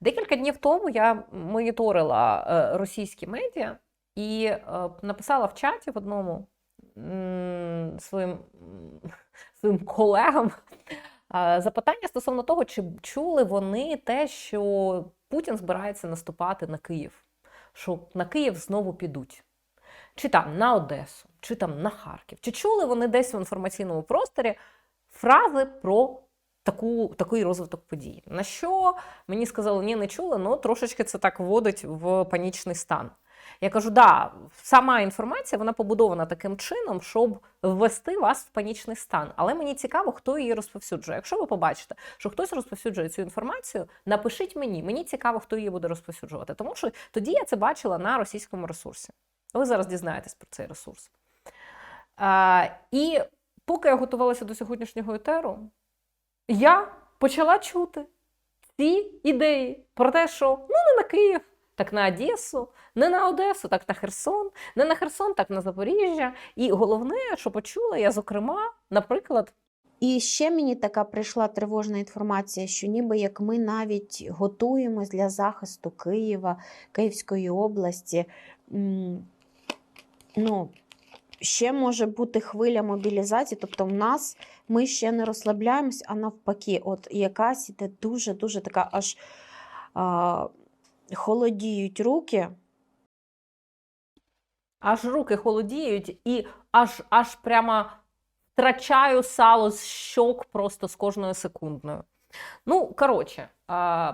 Декілька днів тому я моніторила е, російські медіа і е, написала в чаті в одному своїм, своїм колегам е, запитання стосовно того, чи чули вони те, що Путін збирається наступати на Київ, що на Київ знову підуть. Чи там на Одесу, чи там на Харків. Чи чули вони десь в інформаційному просторі фрази про таку, такий розвиток подій? На що мені сказали, ні, не чули, ну трошечки це так вводить в панічний стан. Я кажу, да, сама інформація вона побудована таким чином, щоб ввести вас в панічний стан. Але мені цікаво, хто її розповсюджує. Якщо ви побачите, що хтось розповсюджує цю інформацію, напишіть мені. Мені цікаво, хто її буде розповсюджувати. Тому що тоді я це бачила на російському ресурсі. Ви зараз дізнаєтесь про цей ресурс. А, і поки я готувалася до сьогоднішнього етеру, я почала чути ці ідеї про те, що ну не на Київ, так на Одесу, не на Одесу, так на Херсон, не на Херсон, так на Запоріжжя. І головне, що почула я, зокрема, наприклад, І ще мені така прийшла тривожна інформація, що ніби як ми навіть готуємось для захисту Києва, Київської області. Ну, ще може бути хвиля мобілізації, тобто в нас ми ще не розслабляємось, а навпаки, от якась іде дуже-дуже така аж а, холодіють руки. аж руки холодіють, і аж аж прямо втрачаю сало з щок просто з кожною секундною. Ну, коротше,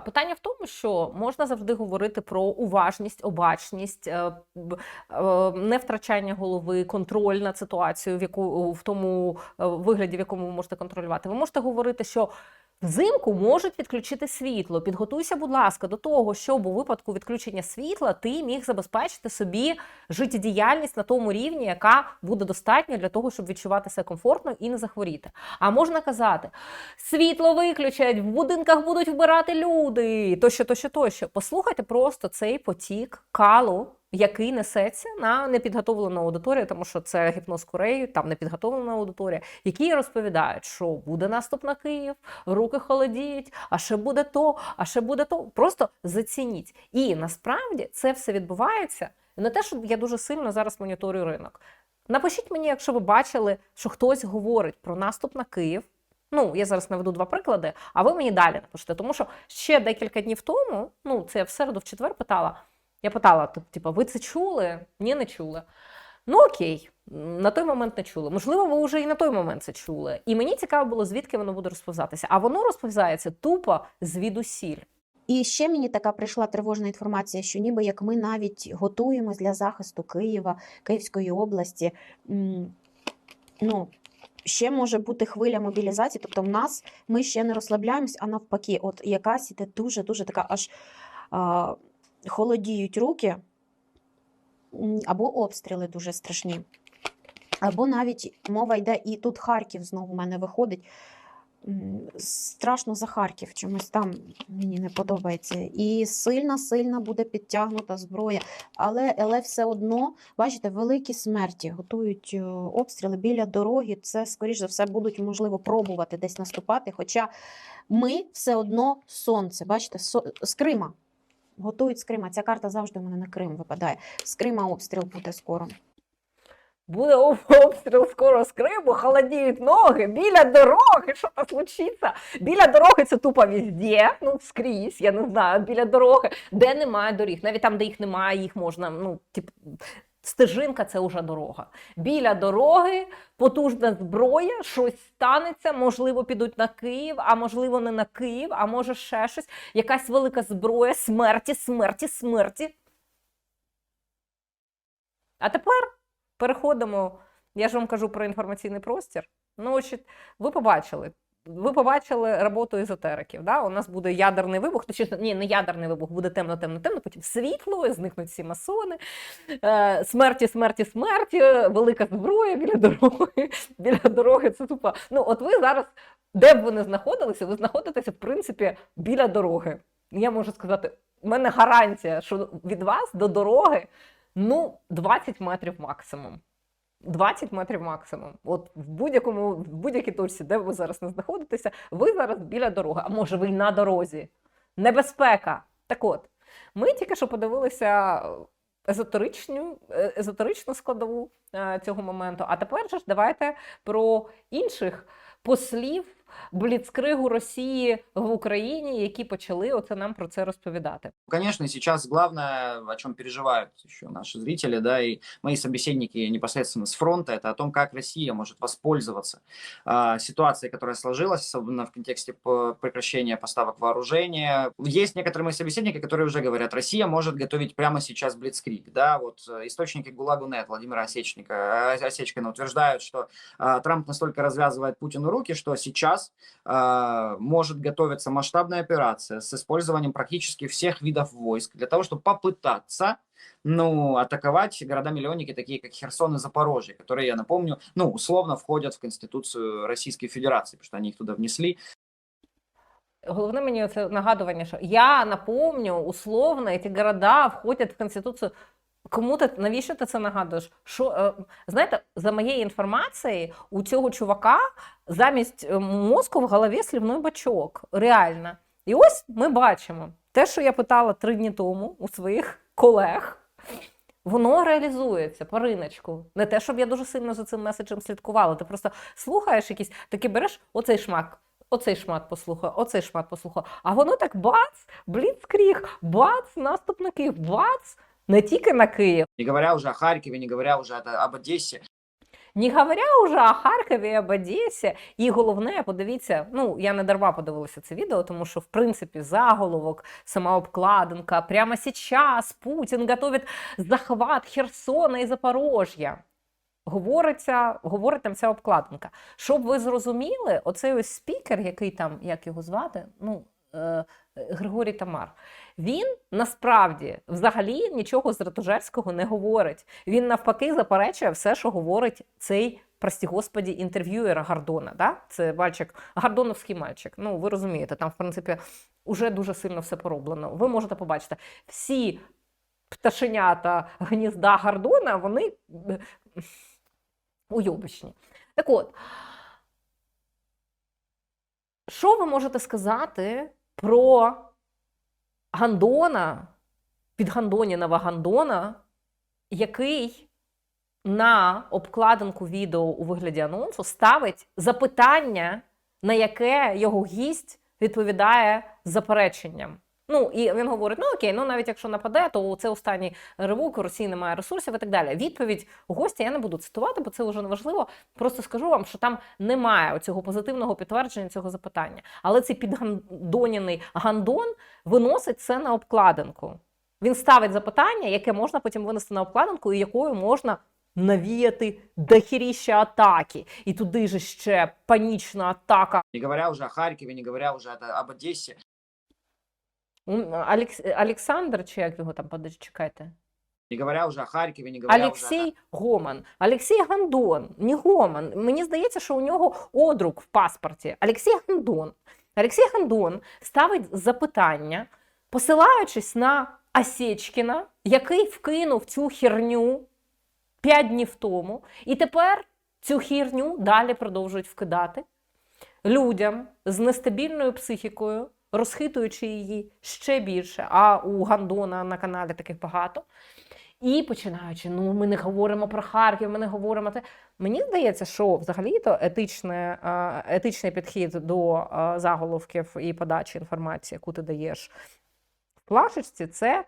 питання в тому, що можна завжди говорити про уважність, обачність, не б- е, невтрачання голови, контроль над ситуацією, в яку в тому е, вигляді, в якому ви можете контролювати. Ви можете говорити, що Взимку можуть відключити світло. Підготуйся, будь ласка, до того, щоб у випадку відключення світла ти міг забезпечити собі життєдіяльність на тому рівні, яка буде достатня для того, щоб відчувати себе комфортно і не захворіти. А можна казати: світло виключать, в будинках будуть вбирати люди, тощо, тощо, тощо. Послухайте просто цей потік калу. Який несеться на непідготовлену аудиторію, тому що це гіпноз Кореї, там непідготовлена аудиторія, які розповідають, що буде наступ на Київ, руки холодіють, а ще буде то, а ще буде то. Просто зацініть. І насправді це все відбувається не те, що я дуже сильно зараз моніторю ринок. Напишіть мені, якщо ви бачили, що хтось говорить про наступ на Київ. Ну, я зараз наведу два приклади, а ви мені далі напишете. Тому що ще декілька днів тому, ну це я в середу, в четвер питала. Я питала, типу, ви це чули? Ні, не чули. Ну окей, на той момент не чули. Можливо, ви вже і на той момент це чули. І мені цікаво було, звідки воно буде розповзатися. А воно розповзається тупо звідусіль. І ще мені така прийшла тривожна інформація, що ніби як ми навіть готуємось для захисту Києва, Київської області. Ну, ще може бути хвиля мобілізації, тобто в нас ми ще не розслабляємось, а навпаки, от якась іде дуже-дуже така аж холодіють руки, або обстріли дуже страшні. Або навіть мова йде, і тут Харків знову в мене виходить. Страшно за Харків, чомусь там мені не подобається. І сильна, сильна буде підтягнута зброя. Але, але все одно, бачите, великі смерті готують е, обстріли біля дороги. Це, скоріш за все, будуть, можливо, пробувати десь наступати. Хоча ми все одно сонце, бачите, з Крима. Готують з Крима. Ця карта завжди у мене на Крим випадає. З Крима обстріл буде скоро. Буде обстріл скоро з Криму, холодіють ноги біля дороги. Що там случиться? Біля дороги це тупо везде, ну скрізь, я не знаю, біля дороги, де немає доріг. Навіть там, де їх немає, їх можна, ну, тип, стежинка це вже дорога. Біля дороги потужна зброя, щось станеться, можливо, підуть на Київ, а можливо, не на Київ, а може ще щось. Якась велика зброя смерті, смерті, смерті. А тепер переходимо. Я ж вам кажу про інформаційний простір. Ну, ви побачили. Ви побачили роботу езотериків. Да? У нас буде ядерний вибух, точніше, ні, не ядерний вибух, буде темно, темно, темно, потім світло, зникнуть всі масони, е, смерті, смерті, смерті, велика зброя біля дороги. Біля дороги це тупо. Ну, от ви зараз, де б ви не знаходилися, ви знаходитеся, в принципі, біля дороги. Я можу сказати, в мене гарантія, що від вас до дороги ну, 20 метрів максимум. 20 метрів максимум. От в будь-якому, в будь-якій точці, де ви зараз не знаходитеся, ви зараз біля дороги, а може ви й на дорозі. Небезпека. Так от, ми тільки що подивилися езотеричну, е, езотеричну складову е, цього моменту. А тепер же ж давайте про інших послів бліцкригу Росії в Україні, які почали оце нам про це розповідати. Конечно, сейчас главное, о чем переживают еще наши зрители, да, и мои собеседники непосредственно с фронта, это о том, как Россия может воспользоваться а, ситуацией, которая сложилась, особенно в контексте по- прекращения поставок вооружения. Есть некоторые мои собеседники, которые уже говорят, Россия может готовить прямо сейчас Блицкриг, да, вот э, источники ГУЛАГу.нет Владимира Осечника, э, Осечкина утверждают, что а, Трамп настолько развязывает Путину руки, что сейчас а, может готовиться масштабная операция с использованием практически всех видов войск для того, чтобы попытаться ну, атаковать города-миллионники, такие как Херсон и Запорожье, которые, я напомню, ну, условно входят в Конституцию Российской Федерации, потому что они их туда внесли. Головне мені це нагадування, що я напомню, условно, ці города входять в Конституцію. Кому ти навіщо ти це нагадуєш? Що е, знаєте, за моєю інформацією, у цього чувака замість е, мозку в голові слівний бачок. Реально. І ось ми бачимо те, що я питала три дні тому у своїх колег. Воно реалізується по риночку. Не те, щоб я дуже сильно за цим меседжем слідкувала. Ти просто слухаєш якісь, таки береш оцей шмак, оцей шмат послухай, оцей шмат послухай. А воно так бац, бліцкріг, бац, наступ на Київ, бац, не тільки на Київ. Не говоря уже о Харькове, не говоря уже о- об Одессе. Не говоря уже о Харкові, об Одесі. І головне, подивіться, ну я не дарма подивилася це відео, тому що в принципі заголовок, сама обкладинка. Прямо сейчас Путін готовить захват Херсона і Запорожжя. Говориться, говорить там ця обкладинка. Щоб ви зрозуміли, оцей ось спікер, який там, як його звати, ну, е, Григорій Тамар, він насправді взагалі нічого з Ратужерського не говорить. Він навпаки заперечує все, що говорить цей, прості господі, інтерв'юєра Гордона. Да? Це мальчик, гордоновський мальчик. Ну, ви розумієте, там, в принципі, уже дуже сильно все пороблено. Ви можете побачити, всі пташенята гнізда Гордона, вони е, уйобищні. Так от, що ви можете сказати про Гандона, підгандонінова Гандона, який на обкладинку відео у вигляді анонсу ставить запитання, на яке його гість відповідає запереченням. Ну і він говорить: ну окей, ну навіть якщо нападе, то це останній ривок, Росії немає ресурсів і так далі. Відповідь гостя я не буду цитувати, бо це вже не важливо. Просто скажу вам, що там немає цього позитивного підтвердження цього запитання. Але цей підгандоніний гандон виносить це на обкладинку. Він ставить запитання, яке можна потім винести на обкладинку, і якою можна навіяти дохіріща атаки. І туди же ще панічна атака. Не говоря уже о Харькове, не говоря уже об Одессе. Алекс... Олександр, чи як його там чекайте? Не говоря уже о Харькове, не говоря Олексій Гоман. Олексій Гандон, не Гоман. Мені здається, що у нього одрук в паспорті. Олексій Гандон. Олексій Гандон ставить запитання, посилаючись на Осечкіна, який вкинув цю херню 5 днів тому, і тепер цю херню далі продовжують вкидати людям з нестабільною психікою, розхитуючи її ще більше. А у Гандона на каналі таких багато. І починаючи, ну ми не говоримо про Харків, ми не говоримо те. Мені здається, що взагалі-то етичне, етичний підхід до заголовків і подачі інформації, яку ти даєш в плашечці, це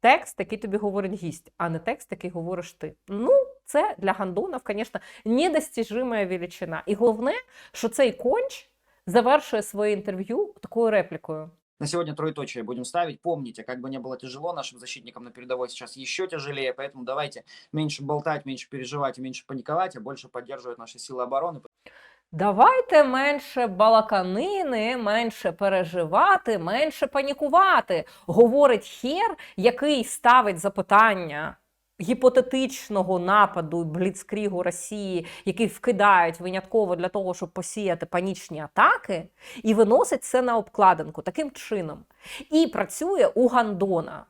текст, який тобі говорить гість, а не текст, який говориш ти. Ну, це для гандонів, звісно, недостіжима величина. І головне, що цей конч завершує своє інтерв'ю такою реплікою. На сегодня троеточие будем ставить. Помните, как бы не было тяжело, нашим защитникам на передовой сейчас еще тяжелее, поэтому давайте меньше болтать, меньше переживать и меньше паниковать, а больше поддерживать наши силы обороны. Давайте менше балаканини, менше переживати, менше панікувати. Говорить хер, який ставить запитання гіпотетичного нападу бліцкрігу Росії, який вкидають винятково для того, щоб посіяти панічні атаки, і виносить це на обкладинку таким чином. І працює у Гандона.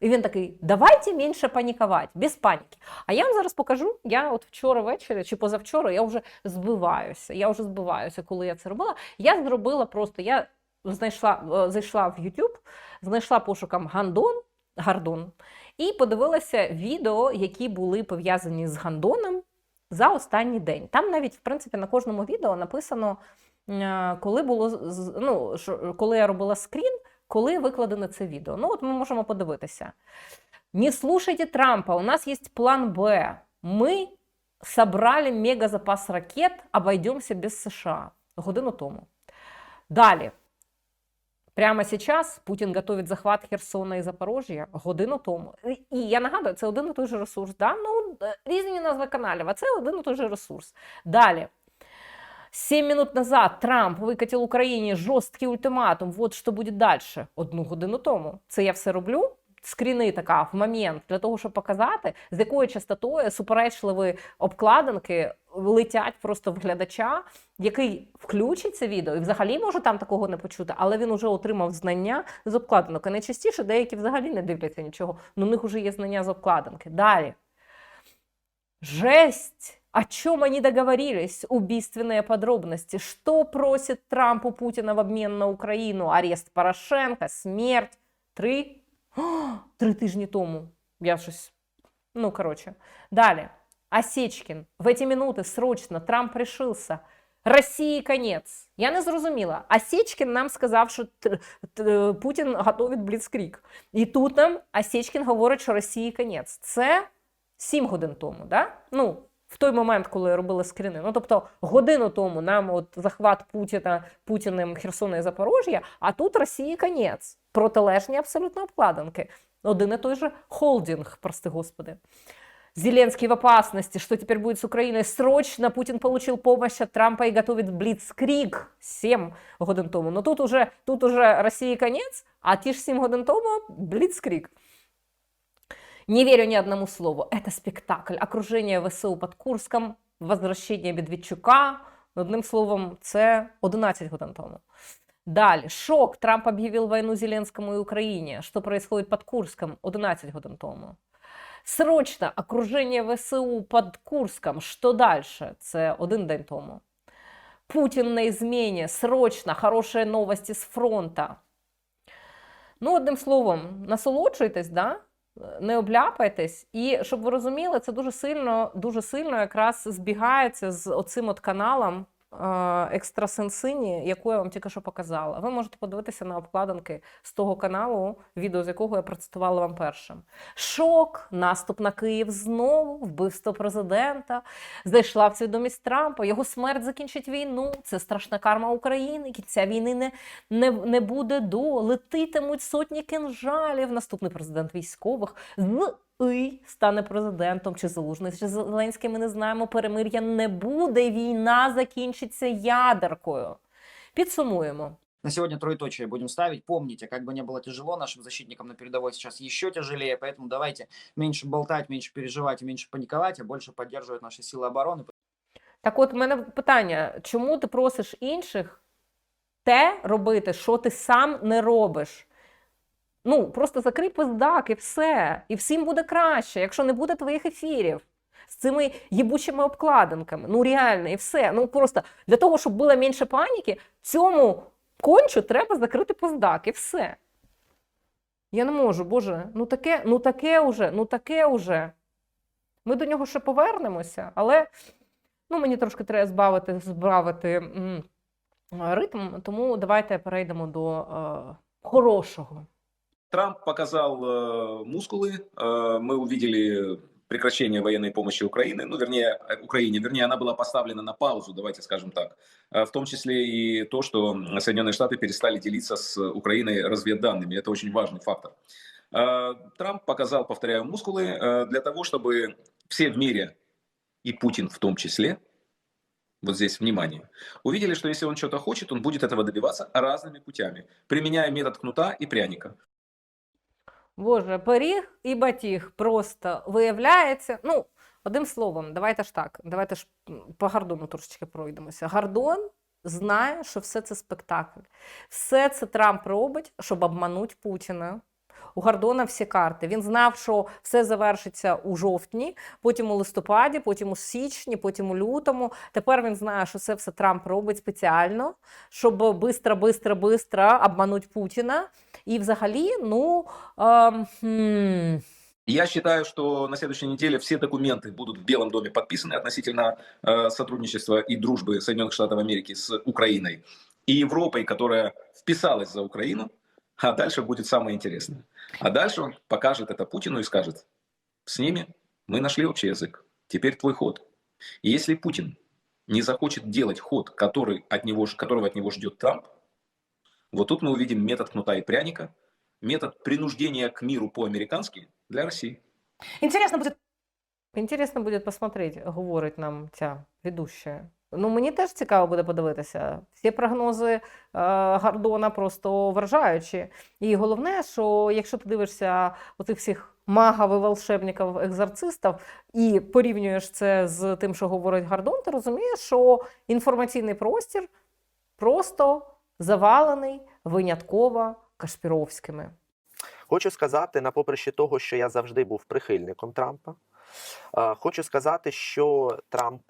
І він такий: давайте менше панікувати, без паніки. А я вам зараз покажу. Я от вчора ввечері чи позавчора я вже збиваюся. Я вже збиваюся, коли я це робила. Я зробила просто, я знайшла, е, зайшла в YouTube, знайшла пошуком Гандон, Гардон і подивилася відео, які були пов'язані з Гандоном за останній день. Там навіть, в принципі, на кожному відео написано, е, коли було ну, коли я робила скрін, коли викладене це відео. Ну, от ми можемо подивитися. Не слушайте Трампа, у нас есть план Б. Мы собрали мегазапас ракет, обойдемся без США. Годину тому. Далі. Прямо сейчас Путін готовить захват Херсона і Запорожжя годину тому. І- я нагадую, це один і той же ресурс. Да? Ну, е, різні назви каналів, а це один і той же ресурс. Далі. сім минут назад Трамп викатив Україні жорсткий ультиматум. Вот що буде далі. Одну годину тому. Це я все роблю. Скріни така в момент для того, щоб показати, з якою частотою суперечливі обкладинки летять просто в глядача, який включить це відео, і взагалі може там такого не почути, але він уже отримав знання з обкладинок. І найчастіше деякі взагалі не дивляться нічого. Ну, у них вже є знання з обкладинки. Далі. Жесть! О чем они договорились? Убийственные подробности. Что просит Трамп у Путина в обмен на Украину? Арест Порошенка, смерть. Три? Три тижні тому. Я щось. Ну, короче. Далі. Осечкин. В эти минуты срочно Трамп решился. Росії конець. Я не зрозуміла. Осечкін нам сказав, що т- Путін готовить бліцкрік. І тут нам Осечкін говорить, що Росії конець. Це 7 годин тому, да? Ну, в той момент, коли я робила скріни. Ну, тобто, годину тому нам от захват Путіна Путіним Херсона і Запорожжя, а тут Росії конець. Протилежні абсолютно обкладинки. Один і той же холдинг, прости господи. Зеленский в опасности, что теперь будет с Украиной? Срочно Путин получил помощь от Трампа и готовит блицкриг 7 годин тому. Но тут уже, тут уже России конец, а ті ж 7 годин тому блицкриг. Не верю ни одному слову. Это спектакль. Окружение ВСУ под Курском, возвращение Медведчука. Одним словом, це 11 годин тому. Далі. Шок. Трамп об'явив війну Зеленському і Україні. Що происходит под Курском? 11 годин тому. Срочно окружение ВСУ под Курском. Що далі? Це один день тому. Путін на зміні. Срочно. Хороші новості з фронта. Ну, одним словом, насолоджуйтесь, да? Не обляпайтесь. І щоб ви розуміли, це дуже сильно, дуже сильно якраз збігається з оцим от каналом екстрасенсині, яку я вам тільки що показала. Ви можете подивитися на обкладинки з того каналу, відео з якого я процитувала вам першим. Шок, наступ на Київ знову, вбивство президента, зайшла в свідомість Трампа, його смерть закінчить війну. Це страшна карма України. Кінця війни не, не, не буде до. Летитимуть сотні кинжалів. Наступний президент військових з і стане президентом чи залужний, чи Зеленський. Ми не знаємо. Перемир'я не буде. Війна закінчиться ядеркою. Підсумуємо. На сегодня троеточие будем ставить. Помните, как бы не было тяжело, нашим защитникам на передовой сейчас еще тяжелее, поэтому давайте меньше болтать, меньше переживать и меньше паниковать, а больше поддерживать наши силы обороны. Так от, у мене питання: чому ти просиш інших те робити, що ти сам не робиш? Ну, просто закрий пиздак і все. І всім буде краще, якщо не буде твоїх ефірів з цими їбучими обкладинками. Ну, реально, і все. Ну, просто для того, щоб було менше паніки, цьому кончу треба закрити пиздак і все. Я не можу, Боже, ну таке, ну таке уже, ну таке уже. Ми до нього ще повернемося, але ну, мені трошки треба збавити, збавити м, ритм, тому давайте перейдемо до е, хорошого. Трамп показал э, мускулы, э, мы увидели прекращение военной помощи Украины, ну, вернее, Украине, вернее, она была поставлена на паузу, давайте скажем так, Э, в том числе и то, что Соединенные Штаты перестали делиться с Украиной разведданными, это очень важный фактор. Трамп показал, повторяю, мускулы для того, чтобы все в мире, и Путин в том числе, вот здесь внимание, увидели, что если он что-то хочет, он будет этого добиваться разными путями, применяя метод кнута и пряника. Боже, пиріг і батіг просто виявляється. Ну, одним словом, давайте ж так, давайте ж по Гордону трошечки пройдемося. Гордон знає, що все це спектакль. Все це Трамп робить, щоб обманути Путіна. У Гордона всі карти. Він знав, що все завершиться у жовтні, потім у листопаді, потім у січні, потім у лютому. Тепер він знає, що це все Трамп робить спеціально, щоб бистро, бистро, бистро обманути Путіна. І взагалі, ну хм, Я считаю, что на следующей неделе все документы будут в Белом доме подписаны относительно э, сотрудничества и дружбы Соединенных Штатов Америки с Украиной и Европой, которая вписалась за Украину. А дальше будет самое интересное. А дальше он покажет это Путину и скажет, с ними мы нашли общий язык, теперь твой ход. И если Путин не захочет делать ход, который от него, которого от него ждет Трамп, вот тут мы увидим метод кнута и пряника, метод принуждения к миру по-американски для России. Интересно будет Інтересно буде посмотреть, говорить нам ця ведуща. Ну, мені теж цікаво буде подивитися. Всі прогнози е, Гордона просто вражаючі. І головне, що якщо ти дивишся оцих всіх магів і волшебників, екзорцистів, і порівнюєш це з тим, що говорить Гордон, ти розумієш, що інформаційний простір просто завалений винятково Кашпіровськими. Хочу сказати, на поприщі того, що я завжди був прихильником Трампа. е, Хочу сказати, що Трамп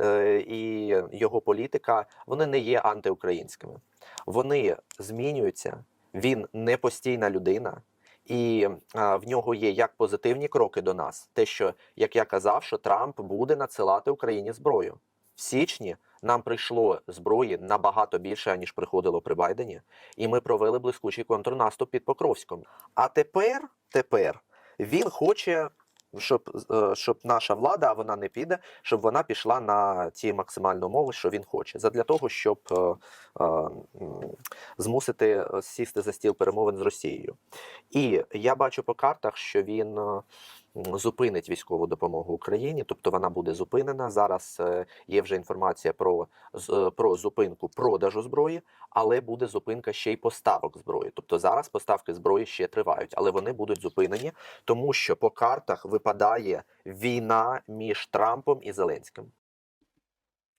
е, і його політика вони не є антиукраїнськими. Вони змінюються. Він не постійна людина, і е, в нього є як позитивні кроки до нас. Те, що як я казав, що Трамп буде надсилати Україні зброю в січні. Нам прийшло зброї набагато більше ніж приходило при Байдені, і ми провели блискучий контрнаступ під Покровськом. А тепер, тепер він хоче, щоб, е, щоб наша влада, а вона не піде, щоб вона пішла на ті максимальні умови, що він хоче, задля того, щоб е, е, змусити е, сісти за стіл перемовин з Росією. І я бачу по картах, що він. Зупинить військову допомогу Україні, тобто вона буде зупинена. Зараз е, є вже інформація про, е, про зупинку продажу зброї, але буде зупинка ще й поставок зброї. Тобто зараз поставки зброї ще тривають, але вони будуть зупинені, тому що по картах випадає війна між Трампом і Зеленським.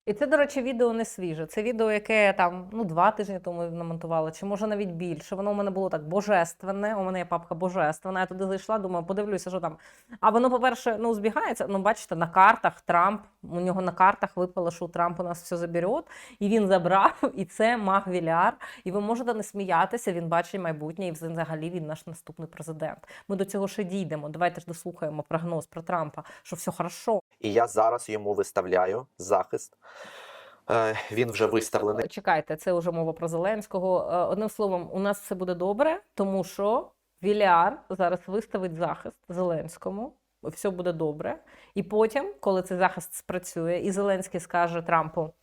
І це, до речі, відео не свіже. Це відео, яке я там ну, два тижні тому намонтувала, чи може навіть більше. Воно у мене було так божественне. У мене є папка божественна. Я туди зайшла, думаю, подивлюся, що там. А воно, по-перше, ну, збігається. Ну, бачите, на картах Трамп, у нього на картах випало, що Трамп у нас все заберет, і він забрав, і це маг Віляр. І ви можете не сміятися, він бачить майбутнє, і взагалі він наш наступний президент. Ми до цього ще дійдемо. Давайте ж дослухаємо прогноз про Трампа, що все хорошо. І я зараз йому виставляю захист. Е, він вже виставлений. Чекайте, це вже мова про Зеленського. Е, Одним словом, у нас все буде добре, тому що Віляр зараз виставить захист Зеленському. Все буде добре. І потім, коли цей захист спрацює, і Зеленський скаже Трампу.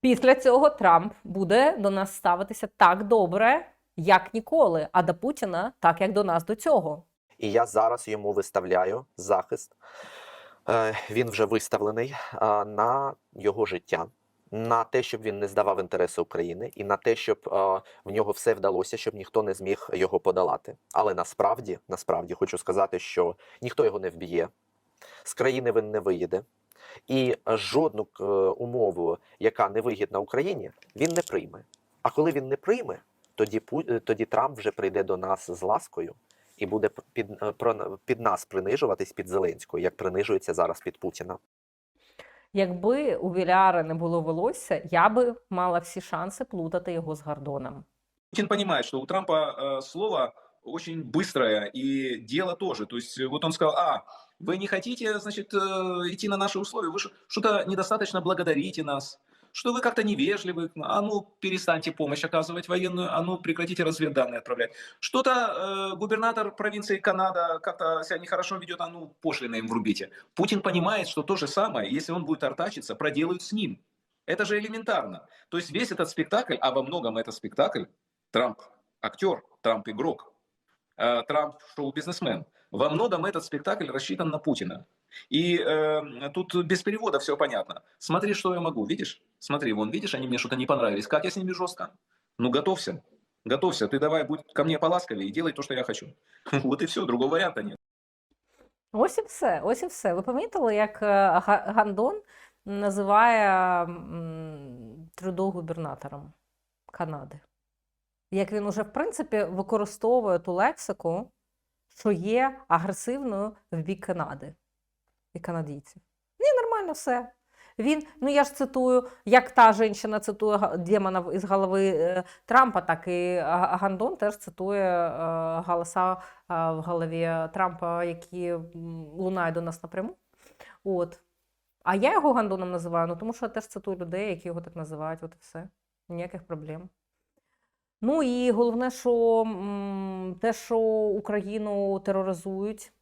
Після цього Трамп буде до нас ставитися так добре, як ніколи, а до Путіна так, як до нас до цього. І я зараз йому виставляю захист. Е, він вже виставлений на його життя, на те, щоб він не здавав інтереси України, і на те, щоб в нього все вдалося, щоб ніхто не зміг його подолати. Але насправді, насправді хочу сказати, що ніхто його не вб'є, з країни він не виїде. І жодну е, умову, яка не вигідна Україні, він не прийме. А коли він не прийме, тоді тоді Трамп вже прийде до нас з ласкою і буде п- під, е, про- під нас принижуватись під Зеленського, як принижується зараз під Путіна. Якби у Віляра не було волосся, я би мала всі шанси плутати його з Гордоном. Путин понимает, что у Трампа э, слово очень быстрое и дело тоже. То есть э, вот он сказал, а, вы не хотите, значит, э, идти на наши условия, вы ш- что-то недостаточно благодарите нас, что вы как-то невежливы, а ну перестаньте помощь оказывать военную, а ну прекратите разведданные отправлять. Что-то э, губернатор провинции Канада как-то себя нехорошо ведет, а ну пошлины им врубите. Путин понимает, что то же самое, если он будет артачиться, проделают с ним. Это же элементарно. То есть весь этот спектакль, а во многом это спектакль, Трамп актер, Трамп игрок, э, Трамп шоу-бизнесмен. Во многом этот спектакль рассчитан на Путина. И э, тут без перевода все понятно. Смотри, что я могу, видишь? Смотри, вон, видишь, они мне что-то не понравились. Как я с ними жестко? Ну, готовься. Готовься. Ты давай будь ко мне поласковее и делай то, что я хочу. Вот и все, другого варианта нет. Ось і все, ось і все. Ви помітили, як е, Гандон називає Трюдо губернатором Канади? Як він уже, в принципі, використовує ту лексику, що є агресивною в бік Канади і канадійців. Ні, нормально все. Він, ну я ж цитую, як та жінка цитує демона із голови е, Трампа, так і Гандон теж цитує е, голоса е, в голові Трампа, які лунають до нас напряму. От. А я його Гандоном називаю, ну тому що я теж цитую людей, які його так називають, от і все. Ніяких проблем. Ну і головне, що те, що Україну тероризують,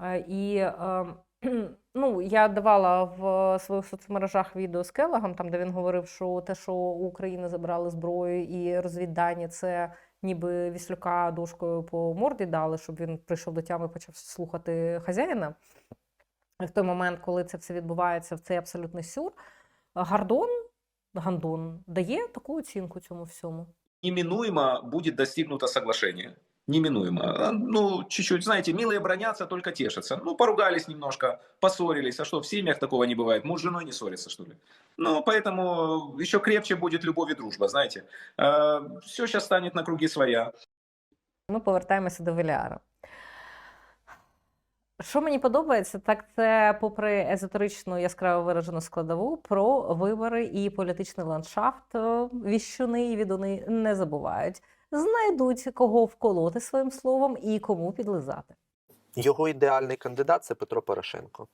е, і е, ну, я давала в своїх соцмережах відео з Келлагом, там, де він говорив, що те, що у України забрали зброю і розвіддані, це ніби віслюка дошкою по морді дали, щоб він прийшов до тями і почав слухати хазяїна. В той момент, коли це все відбувається, в цей абсолютний сюр, Гардон, Гандон дає таку оцінку цьому всьому. Неминуемо будет достигнуто соглашение Неминуемо. А, Ну, чуть-чуть, знаете, милые бронятся, только тешатся. Ну, поругались немножко, поссорились. А что, в семьях такого не бывает? Муж с женой не ссорится, что ли? Ну, поэтому еще крепче будет любовь и дружба, знаете. Все сейчас станет на круги своя. Ми повертаємося до Веліара. Що мені подобається, так це, попри езотеричну яскраво виражену складову, про вибори і політичний ландшафт е, віщуни і відуни не забувають. Знайдуть кого вколоти своїм словом і кому підлизати. Його ідеальний кандидат це Петро Порошенко.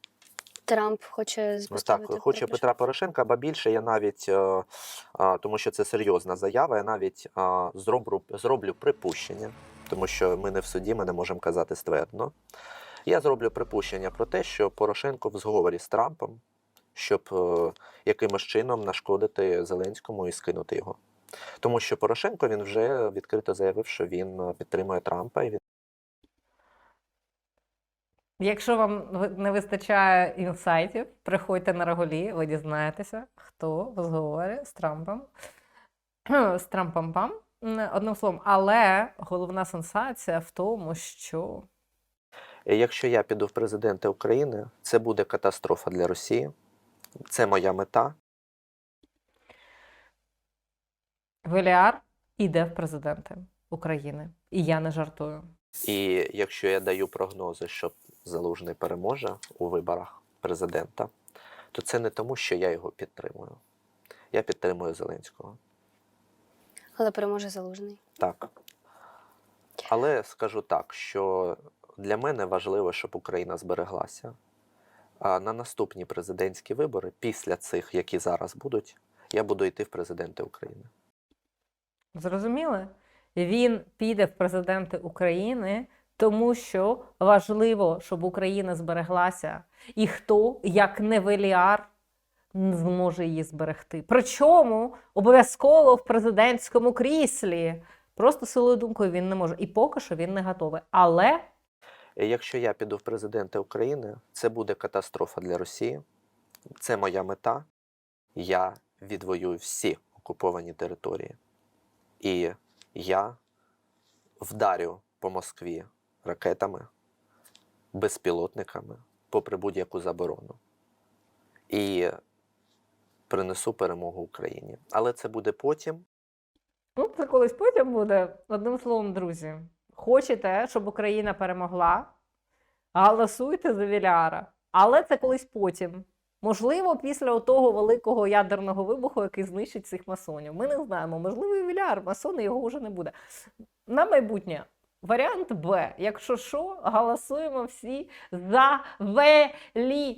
Трамп хоче Ну, так, хоче Петра Порошенка, ба більше я навіть, е, тому що це серйозна заява, я навіть зроблю, зроблю припущення, тому що ми не в суді, ми не можемо казати ствердно. Я зроблю припущення про те, що Порошенко в зговорі з Трампом, щоб е, якимось чином нашкодити Зеленському і скинути його. Тому що Порошенко він вже відкрито заявив, що він е, підтримує Трампа і він Якщо вам не вистачає інсайтів, приходьте на Раголі, ви дізнаєтеся, хто в зговорі з Трампом. з Трампом пам. Одним словом, але головна сенсація в тому, що Якщо я піду в президенти України, це буде катастрофа для Росії. Це моя мета. Веліар іде в президенти України. І я не жартую. І якщо я даю прогнози, що Залужний переможе у виборах президента, то це не тому, що я його підтримую. Я підтримую Зеленського. Але переможе залужний. Так. Але скажу так, що для мене важливо, щоб Україна збереглася. А на наступні президентські вибори, після цих, які зараз будуть, я буду йти в президенти України. Зрозуміли? Він піде в президенти України, тому що важливо, щоб Україна збереглася. І хто, як не Веліар, зможе її зберегти. Причому обов'язково в президентському кріслі. Просто силою думкою він не може. І поки що він не готовий. Але Якщо я піду в президенти України, це буде катастрофа для Росії. Це моя мета. Я відвоюю всі окуповані території. І я вдарю по Москві ракетами, безпілотниками, попри будь-яку заборону. І принесу перемогу Україні. Але це буде потім. ну, це колись потім буде. Одним словом, друзі, хочете, щоб Україна перемогла, голосуйте за Веліара. Але це колись потім. Можливо, після того великого ядерного вибуху, який знищить цих масонів. Ми не знаємо. Можливо, ювіляр, масони його вже не буде. На майбутнє. Варіант Б. Якщо що, голосуємо всі за Веліара.